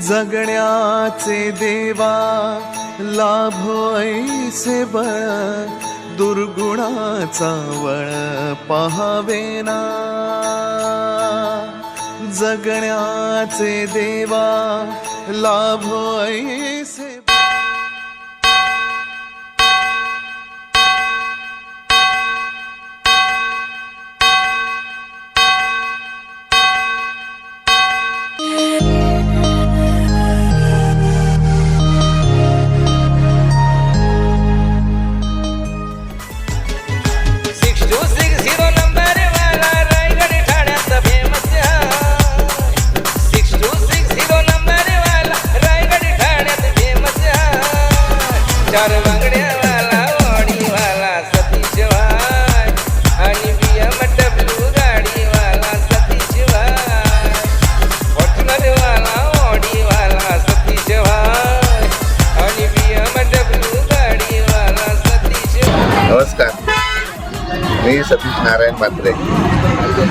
जगण्याचे देवा लाभ ऐसे बळ दुर्गुणाचा वळ पहावेना जगण्याचे देवा लाभ पात्रे.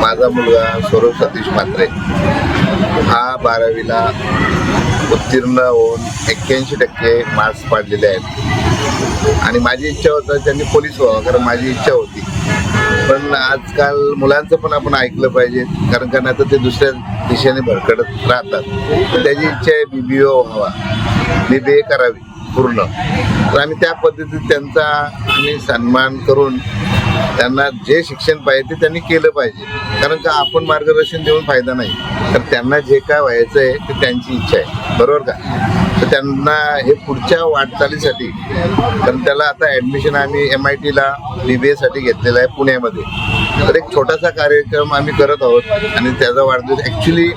माझा मुलगा स्वरूप सतीश पात्रे. हा बारावीला उत्तीर्ण होऊन एक्क्याऐंशी टक्के मार्क्स पाडलेले आहेत. आणि माझी इच्छा होतं त्यांनी पोलीस व्हावं कारण माझी इच्छा होती. पण आजकाल मुलांचं पण आपण ऐकलं पाहिजे कारण कारण आता ते दुसऱ्या दिशेने भरकडत राहतात. तर त्याची इच्छा आहे बी बी ओ व्हावा. बी बी ए करावी पूर्ण. तर आम्ही त्या पद्धतीत त्यांचा आम्ही सन्मान करून त्यांना जे शिक्षण पाहिजे ते त्यांनी केलं पाहिजे. कारण का आपण मार्गदर्शन देऊन फायदा नाही. तर त्यांना जे काय व्हायचं आहे ते त्यांची इच्छा आहे. बरोबर का? तर त्यांना हे पुढच्या वाटचालीसाठी कारण त्याला आता ॲडमिशन आम्ही एम आय टीला बी बी एसाठी घेतलेला आहे पुण्यामध्ये. तर एक छोटासा कार्यक्रम आम्ही करत आहोत आणि त्याचा वाढदिवस ॲक्च्युली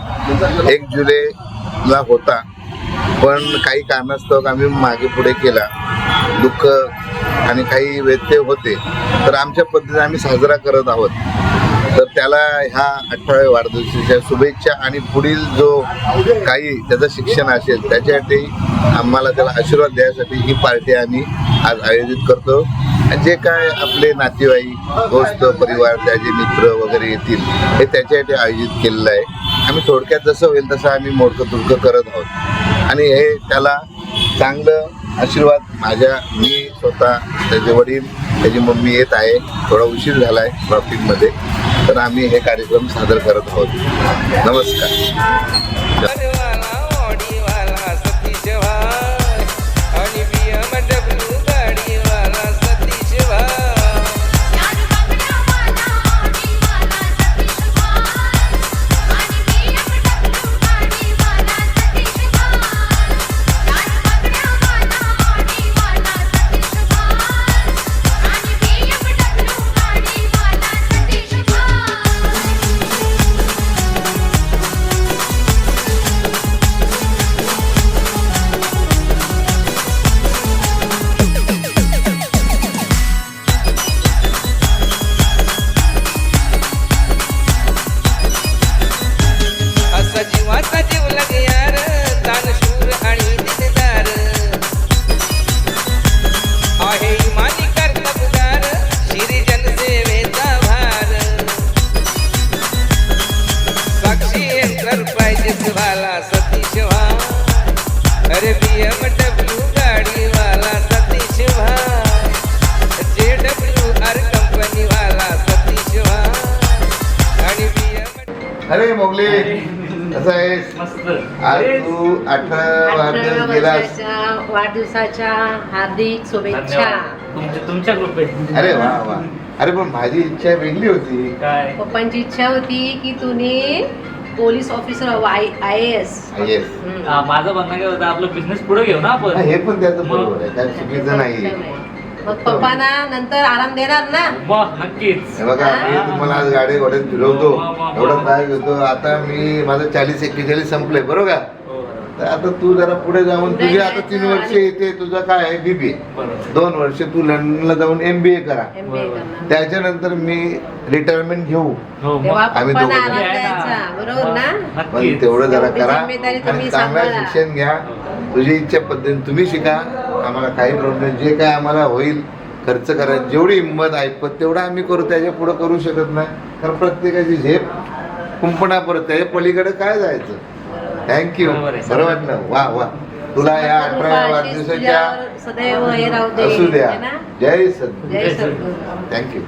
एक जुलैला होता. पण काही कारणास्तव आम्ही मागे पुढे केला. दुःख आणि काही व्यत्यय होते तर आमच्या पद्धतीने आम्ही साजरा करत आहोत. तर त्याला ह्या अठराव्या वाढदिवसाच्या शुभेच्छा आणि पुढील जो काही त्याचं शिक्षण असेल त्याच्यासाठी आम्हाला त्याला आशीर्वाद द्यायसाठी ही पार्टी आम्ही आज आयोजित करतो. आणि जे काय आपले नातेवाईक दोस्त परिवार त्याचे मित्र वगैरे येतील हे त्याच्यासाठी आयोजित केलेलं आहे. आम्ही थोडक्यात जसं होईल तसं आम्ही मोडकं तुडकं करत आहोत. आणि हे त्याला चांगलं आशीर्वाद माझ्या मी स्वतः त्याचे वडील त्याची मम्मी येत आहे. थोडा उशीर झाला आहे ट्रॉफिकमध्ये तर आम्ही हे कार्यक्रम सादर करत आहोत. नमस्कार. अरे मोगले कसं आहेस? आज तू अठरा अठरा गेलास वर्षाच्या वाढदिवसाच्या हार्दिक शुभेच्छा. तुमच्या तुमच्या कृपेत अरे वा वा. अरे पण माझी इच्छा वेगळी होती. काय? पप्पांची इच्छा होती की तुम्ही police officer I S. Yes हा, माझं म्हणणं काय होतं आपलं बिझनेस पुढे घेऊ ना आपण. हे पण त्याचं बरोबर आहे. चुकीचं नाही मग पप्पांना नंतर आराम देणार ना? मग नक्कीच. हे बघा मी तुम्हाला आज गाडी घोड्यात फिरवतो एवढा त्रास घेतो. आता मी माझं चाळीस एक्केचाळीस संपलंय बरोबर का? तर आता तू जरा पुढे जाऊन तुझे आता तीन वर्ष येते तुझं काय आहे? बीबीए दोन वर्ष तू लंडनला जाऊन एम बी ए करा. त्याच्यानंतर मी रिटायरमेंट घेऊ. हो आम्ही पण तेवढं जरा करा आणि तुम्ही चांगलं. शिक्षण घ्या. तुझी इच्छा पद्धतीने तुम्ही शिका. आम्हाला काही प्रॉब्लेम जे काय आम्हाला होईल खर्च करा. जेवढी हिंमत ऐपत तेवढं आम्ही करू त्याच्या पुढे करू शकत नाही. कारण प्रत्येकाची झेप कुंपणा परत त्याच्या पलीकडे काय जायचं? थँक्यू बरोबर आहे. बरं वाटलं वा वा तुला या कृपा अठराव्या अशीच वाढदिवसाच्या तुझ्यावर सदैव हे राहू दे असू द्या है ना? जय सद्गुरू जय सद्गुरू थँक्यू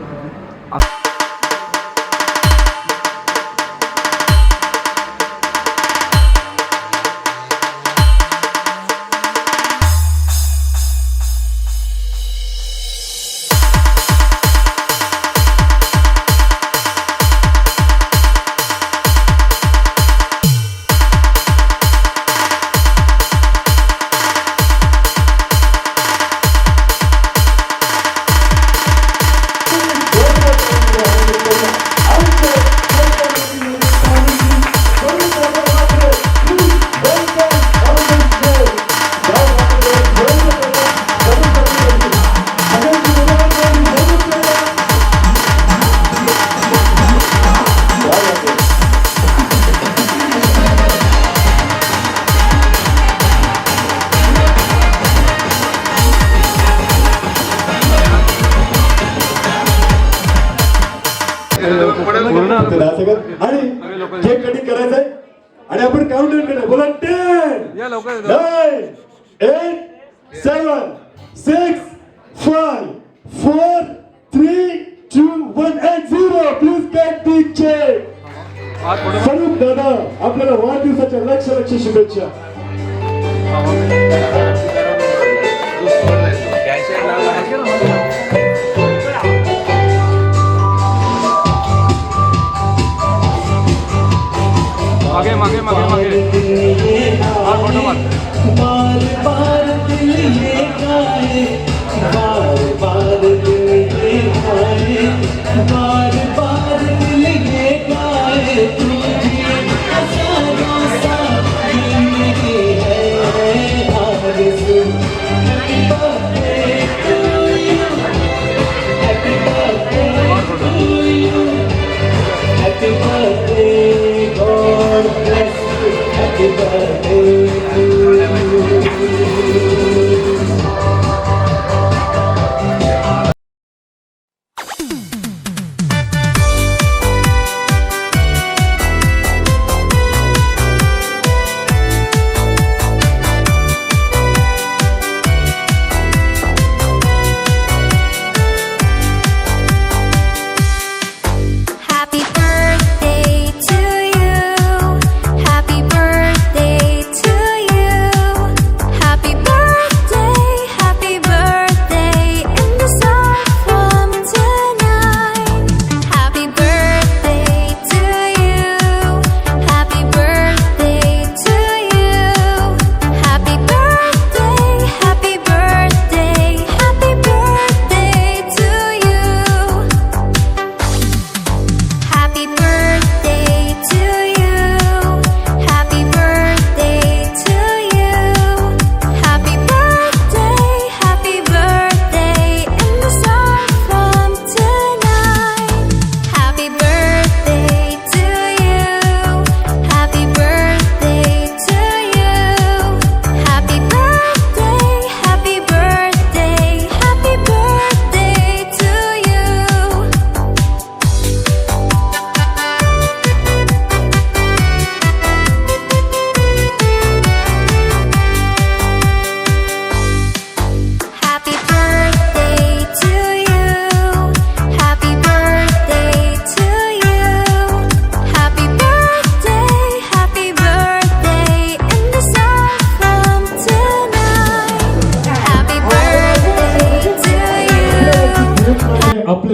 दहा सेकंद. आणि केक कटिंग करायचंय आणि आपण काउंटर करूया बोला ten nine eight seven six five four three two one eight zero please cat दी चेक स्वरूप दादा आपल्याला वाढदिवसाच्या लक्ष लक्ष शुभेच्छा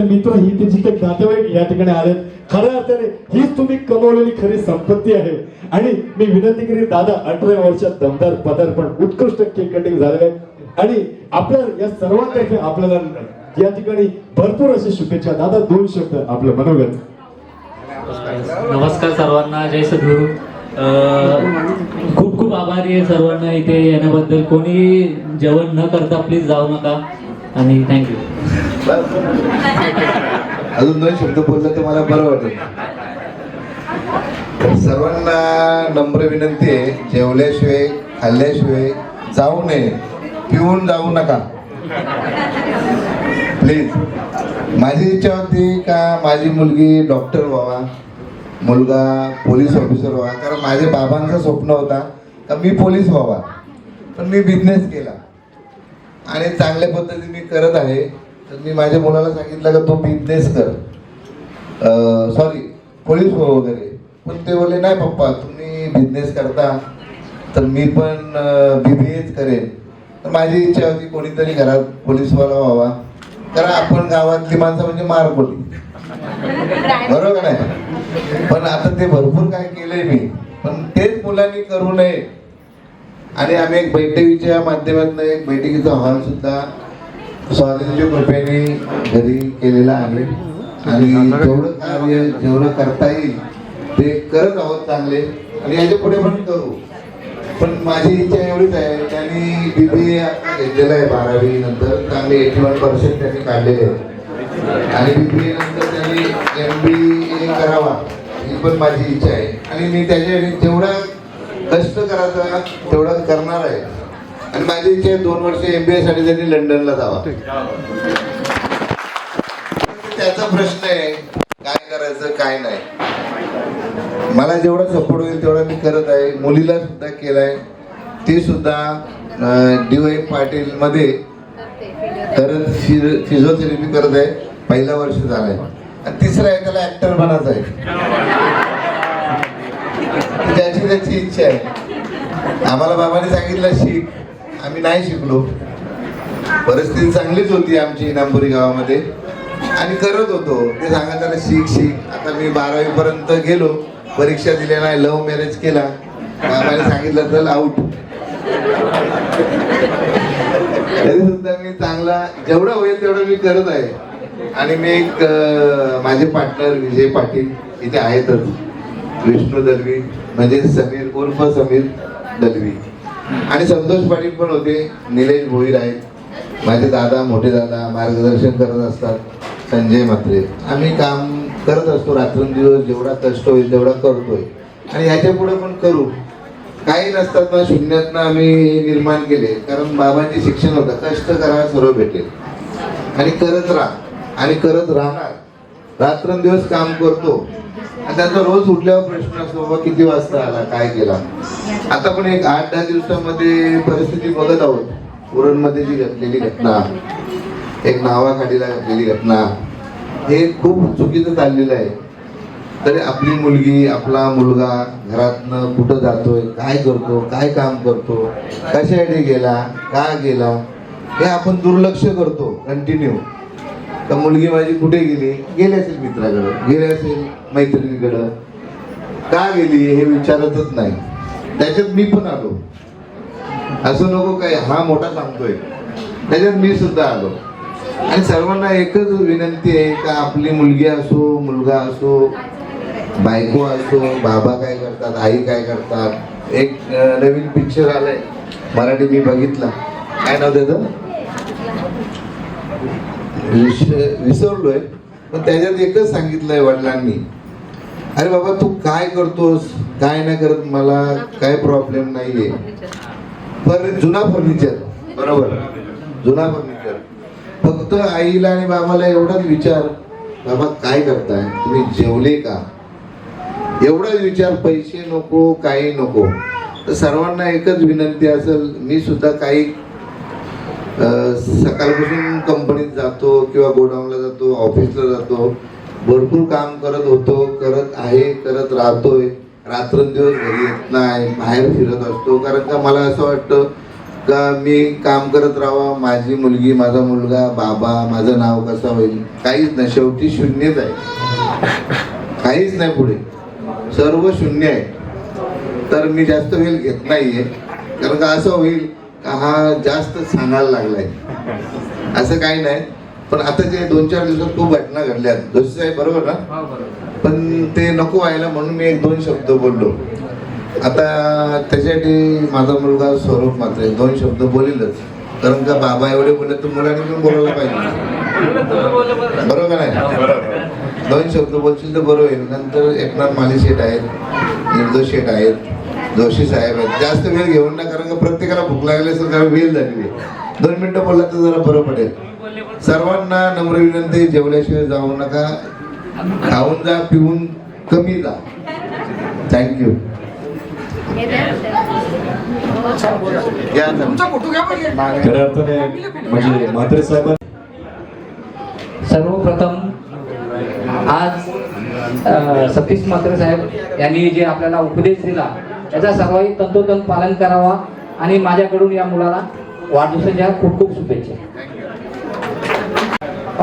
मित्र ही ते जिथे नातेवाईक या ठिकाणी आले खऱ्या अर्थाने हीच तुम्ही कमवलेली खरी संपत्ती आहे. आणि मी विनंती करीन दादा अठरा वर्षात दमदार पदार्पण उत्कृष्ट केक कटिंग झालेलं आहे. आणि आपल्या या सर्वांतर्फे आपल्याला या ठिकाणी भरपूर अशी शुभेच्छा. दादा दोन शब्द आपलं मनोगत. नमस्कार सर्वांना जय सद्गुरू. खूप खूप आभारी आहे सर्वांना इथे येण्याबद्दल. कोणी जेवण न करता प्लीज जाऊ नका. आणि थँक्यू अजून दोन शब्द बोललं तर मला बरं वाटेल. सर्वांना नम्र विनंती आहे जेवल्याशिवाय खाल्ल्याशिवाय जाऊ नये. पिऊन जाऊ नका. प्लीज माझी इच्छा होती का माझी मुलगी डॉक्टर व्हावा मुलगा पोलीस ऑफिसर व्हावा कारण माझ्या बाबांचं स्वप्न होता का मी पोलीस व्हावा. पण मी बिझनेस केला. आणि चांगल्या पद्धतीने मी करत आहे. तर मी माझ्या मुलाला सांगितलं का तू बिझनेस कर. सॉरी पोलीस हो वगैरे. पण ते बोलले नाही पप्पा तुम्ही बिझनेस करता. तर मी पण बी बी एच करेन. तर माझी इच्छा होती कोणीतरी घरात पोलीसवाला व्हावा. कारण आपण गावातली माणसं म्हणजे मार बोली बरोबर नाही? पण आता ते भरपूर काय केलंय मी. पण तेच मुलांनी करू नये. आणि आम्ही एक बैठकीच्या माध्यमातून एक बैठकीचा हॉल सुद्धा स्वाधीनच्या कृपेने घरी केलेला आहे. आणि जेवढं कार्य जेवढं करता येईल ते करत आहोत चांगले. आणि याच्यापुढे पण करू. पण माझी इच्छा एवढीच आहे त्यांनी बी बी ए घेतलेलं आहे बारावी नंतर. चांगले एटी वन पर्सेंट त्यांनी काढलेले आणि बी बी ए नंतर त्यांनी एम बी ए करावा ही पण माझी इच्छा आहे. आणि मी त्याच्यासाठी जेवढा कष्ट करायचा तेवढं करणार आहे. आणि माझी इच्छा आहे दोन वर्ष एम बी ए साठी त्यांनी लंडनला जावा. त्याचा प्रश्न आहे काय करायचं काय नाही. मला जेवढा सपोर्ट होईल तेवढा मी करत आहे. मुलीला सुद्धा केलाय. ती सुद्धा डी वाय पाटील मध्ये करत फिजिओथेरपी करत आहे. पहिला वर्ष झालंय. आणि तिसरं आहे त्याला ऍक्टर बनायचं आहे. ज्याची त्याची इच्छा आहे. आम्हाला बाबाने सांगितलं शिक. आम्ही नाही शिकलो. परिस्थिती चांगलीच होती आमची इनामपुरी गावामध्ये. आणि करत होतो. ते सांगत त्याला शिक शिक. आता मी बारावीपर्यंत गेलो. परीक्षा दिल्या नाही लव्ह मॅरेज केला. बाबाने सांगितलं चल आऊट तरी सुद्धा मी चांगला जेवढं होईल तेवढं मी करत आहे. आणि मी एक माझे पार्टनर विजय पाटील इथे आहेतच. विष्णू दलवी म्हणजे समीर उर्फ समीर दलवी. आणि संतोष पाटील पण होते निलेश भोईर आहेत. माझे दादा मोठे दादा मार्गदर्शन करत असतात संजय म्हात्रे. आम्ही काम करत असतो रात्रंदिवस जेवढा कष्ट होईल तेवढा करतोय. आणि ह्याच्या पुढे पण करू. काही नसतात ना शून्यातनं आम्ही हे निर्माण केले. कारण बाबांचे शिक्षण होतं कष्ट करा सर्व भेटेल. आणि करत राहा. आणि करत राहणार. रात्रंदिवस काम करतो. आणि त्यांचा रोज उठल्यावर प्रश्न असतो बाबा किती वाजता आला? काय केला? आता पण एक आठ दहा दिवसामध्ये परिस्थिती बघत आहोत. उरणमध्ये जी घडलेली घटना एक नावाखाडीला घडलेली घटना हे खूप चुकीचं चाललेलं आहे. तरी आपली मुलगी आपला मुलगा घरातनं कुठं जातोय काय करतो काय काम करतो कशासाठी गेला का गेला हे आपण दुर्लक्ष करतो कंटिन्यू तर मुलगी माझी कुठे गेली? गेली असेल मित्राकडं. गेली असेल मैत्रिणीकडं. का गेली हे विचारतच नाही. त्याच्यात मी पण आलो. असं नको काय हा मोठा सांगतोय. त्याच्यात मी सुद्धा आलो. आणि सर्वांना एकच विनंती आहे का आपली मुलगी असो मुलगा असो बायको असो बाबा काय करतात आई काय करतात. एक नवीन पिक्चर आलाय. मराठी मी बघितला. काय नाव त्याचं? विश- विसरलोय पण त्याच्यात एकच सांगितलंय वडिलांनी. अरे बाबा तू काय करतोस? काय नाही करत मला? काय प्रॉब्लेम नाहीये? पण जुना फर्निचर. बरोबर. जुना फर्निचर. फक्त आईला आणि बाबाला एवढाच विचार बाबा काय करताय? तुम्ही जेवले का? एवढाच विचार पैसे नको काही नको. तर सर्वांना एकच विनंती असेल मी सुद्धा काही सकाळपासून कंपनीत जातो किंवा गोडाऊनला जातो ऑफिसला जातो. भरपूर काम करत होतो करत आहे करत राहतोय. रात्रंदिवस घरी येत नाही बाहेर फिरत असतो. कारण का मला असं वाटतं का मी काम करत राहावा माझी मुलगी माझा मुलगा बाबा माझं नाव कसं होईल? काहीच नाही. शेवटी शून्यच आहे. काहीच नाही पुढे. सर्व शून्य आहे. तर मी जास्त वेळ घेत नाहीये. कारण का असं होईल का हा जास्त सांगायला लागलाय? असं काही नाही. पण आता जे दोन चार दिवसात खूप घटना घडल्यात जोशी साहेब बरोबर ना? पण ते नको व्हायला म्हणून मी एक दोन शब्द बोललो. आता त्याच्यासाठी माझा मुलगा स्वरूप मात्र दोन शब्द बोलीलच. कारण का बाबा एवढे बोलले तर मुलांनी पण बोलायला पाहिजे. बरोबर का नाही दोन शब्द बोलशील तर बरं होईल. नंतर एकनाथ माली शेठ आहेत निर्दोष शेठ आहेत. जोशी साहेब आहेत. जास्त वेळ घेऊन ना कारण का प्रत्येकाला भूक लागली असेल कारण वेळ झालेली. दोन मिनिटं बोलला तर जरा बरं पडेल. सर्वांना नम्र विनंती जेवल्याशिवाय जाऊ नका. खाऊन जा पिऊन कमी जा. थँक्यू. खऱ्या अर्थाने म्हणजे म्हात्रे सर्वप्रथम आज सतीश म्हात्रे साहेब यांनी जे आपल्याला उपदेश दिला याचा सर्वांनी तंतोतंत पालन करावा आणि माझ्याकडून या मुलाला वाढदिवसाच्या खूप खूप शुभेच्छा.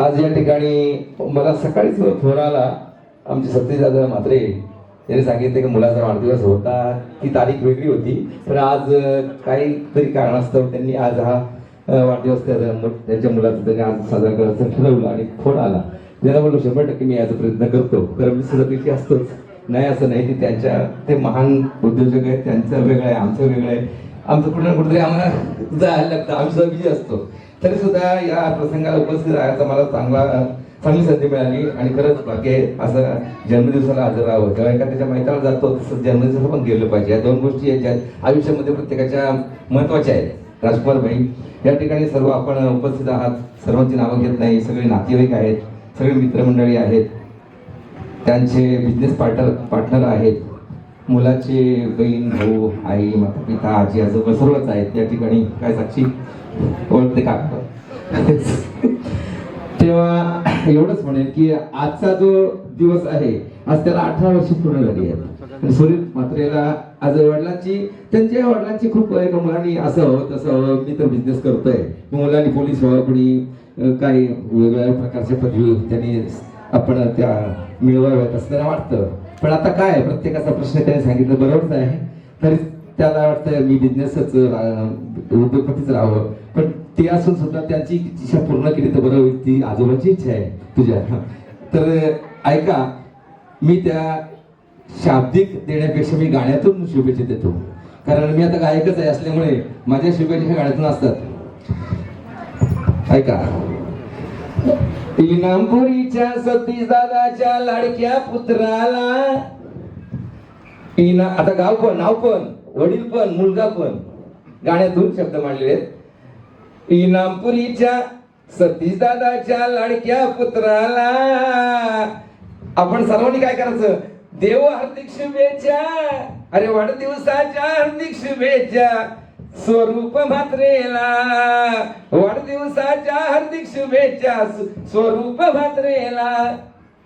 आज या ठिकाणी मला सकाळीच फोन आला. आमचे सत्यदादा म्हात्रे यांनी सांगितले की मुलाचा वाढदिवस होता. ती तारीख वेगळी होती पण आज काही काहीतरी कारणास्तव त्यांनी आज हा वाढदिवस त्या- त्यांच्या मुलाचा त्यांनी आज साजरा करायचं ठरवलं आणि फोन आला. त्याला म्हणलो शंभर टक्के मी याचा प्रयत्न करतो. कारण मी सुरक्षित असतोच. नाही असं नाही की त्यांच्या ते महान उद्योजक आहेत त्यांचं वेगळं आहे आमचं वेगळं आहे. आमचं कुठं ना कुठेतरी आम्हाला जायला लागतं आम्ही सुद्धा बिझी असतो. तरी सुद्धा या प्रसंगाला उपस्थित राहायचा मला चांगला चांगली संधी मिळाली आणि खरंच भाग्य असं जन्मदिवसाला हजर राहावं. तेव्हा एका त्याच्या मैत्रिला जातो तसं जन्मदिवसाला पण गेलं पाहिजे. या दोन गोष्टी आहेत ज्या आयुष्यामध्ये प्रत्येकाच्या महत्त्वाच्या आहेत. राजकुमार भाई या ठिकाणी सर्व आपण उपस्थित आहात. सर्वांची नावं घेत नाही सगळे नातेवाईक आहेत सगळे मित्रमंडळी आहेत. त्यांचे बिझनेस पार्टनर पार्टनर आहेत. मुलाचे बहीण भाऊ आई माता पिता आजी आजोबा सर्वच आहेत. या ठिकाणी काय साक्षी? ओळखते का? तेव्हा एवढंच म्हणेन की आजचा जो दिवस आहे आज त्याला अठरा वर्ष पूर्ण झाली आहेत. सुनील म्हात्रेला आज वडिलांची त्यांच्या वडिलांची खूप एका मुलांनी असं हवं तसं हवं मी तर बिझनेस करतोय. मुलांनी पोलीस व्हावं कोणी काही वेगवेगळ्या प्रकारच्या पदवी त्यांनी आपण त्या मिळवाव्यात असं त्यांना वाटतं. पण आता काय आहे, प्रत्येकाचा प्रश्न त्यांनी सांगितलं बरोबरच आहे. तरी त्याला वाटतं मी बिझनेसच उद्योगपतीच राहावं. पण ते असून सुद्धा त्यांची इच्छा पूर्ण केली तर बरं होईल ती आजोबाची इच्छा आहे तुझ्या. तर ऐका मी त्या शाब्दिक देण्यापेक्षा मी गाण्यातून शुभेच्छा देतो. कारण मी आता गायकच आहे असल्यामुळे माझ्या शुभेच्छा ह्या गाण्यातून असतात. ऐका. इनामपुरीच्या सतीश दादाच्या लाडक्या पुत्राला. इना आता गाव पण नाव पण वडील पण मुलगा पण. गाण्यातून शब्द मांडलेले आहेत. इनामपुरीच्या सतीश दादाच्या लाडक्या पुत्राला. आपण सर्वांनी काय करायचं? देव हार्दिक शुभेच्छा. अरे वाढदिवसाच्या हार्दिक शुभेच्छा. स्वरूप म्हात्रेला वाढदिवसाच्या हार्दिक शुभेच्छा स्वरूप भात्रेला.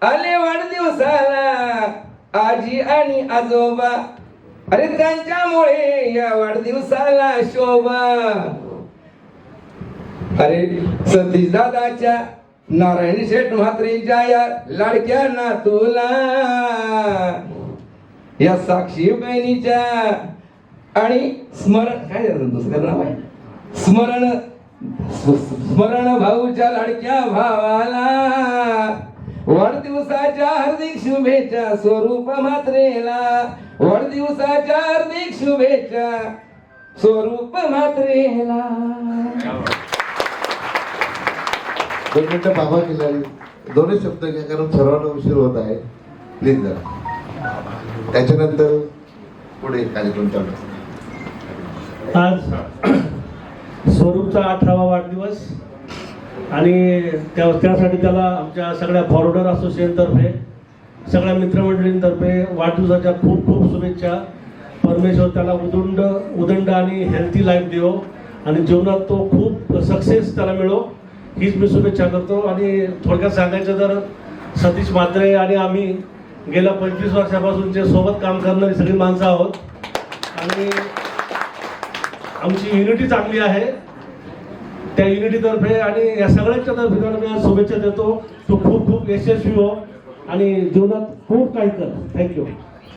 आले वाढदिवसाला. आजी आणि आजोबा. अरे त्यांच्यामुळे या वाढदिवसाला शोभा. अरे सतीश दादाच्या नारायण शेठ म्हात्रेच्या या लाडक्या नातूला. या साक्षी बहिणीच्या आणि स्मरण काय झालं दुसरं नाव आहे? स्मरण स्मरण भाऊच्या लाडक्या भावाला वाढदिवसाच्या हार्दिक शुभेच्छा स्वरूप मात्रेला वाढदिवसाच्या हार्दिक शुभेच्छा स्वरूप मात्रेला. दोन मिनिटं बाबा खिलारी दोन्ही शब्द घ्या कारण सर्वांना उशीर होत आहे. प्लीज जरा. त्याच्यानंतर पुढे कार्यक्रम चालू आज स्वरूपचा अठरावा वाढदिवस आणि त्या त्यासाठी त्याला आमच्या सगळ्या फॉरवर्डर असोसिएशनतर्फे सगळ्या मित्रमंडळींतर्फे वाढदिवसाच्या खूप खूप शुभेच्छा. परमेश्वर त्याला उदंड उदंड आणि हेल्थी लाईफ देव आणि जीवनात तो खूप सक्सेस त्याला मिळो हीच मी शुभेच्छा करतो. आणि थोडक्यात सांगायचं तर सतीश म्हात्रे आणि आम्ही गेल्या पंचवीस वर्षापासूनचे सोबत काम करणारी सगळी माणसं आहोत. आणि आमची युनिटी चांगली आहे. त्या युनिटीतर्फे आणि या सगळ्यांच्या तर्फे त्याला मी आज शुभेच्छा देतो. तो खूप खूप यशस्वी हो आणि जीवनात खूप काही कर. थँक्यू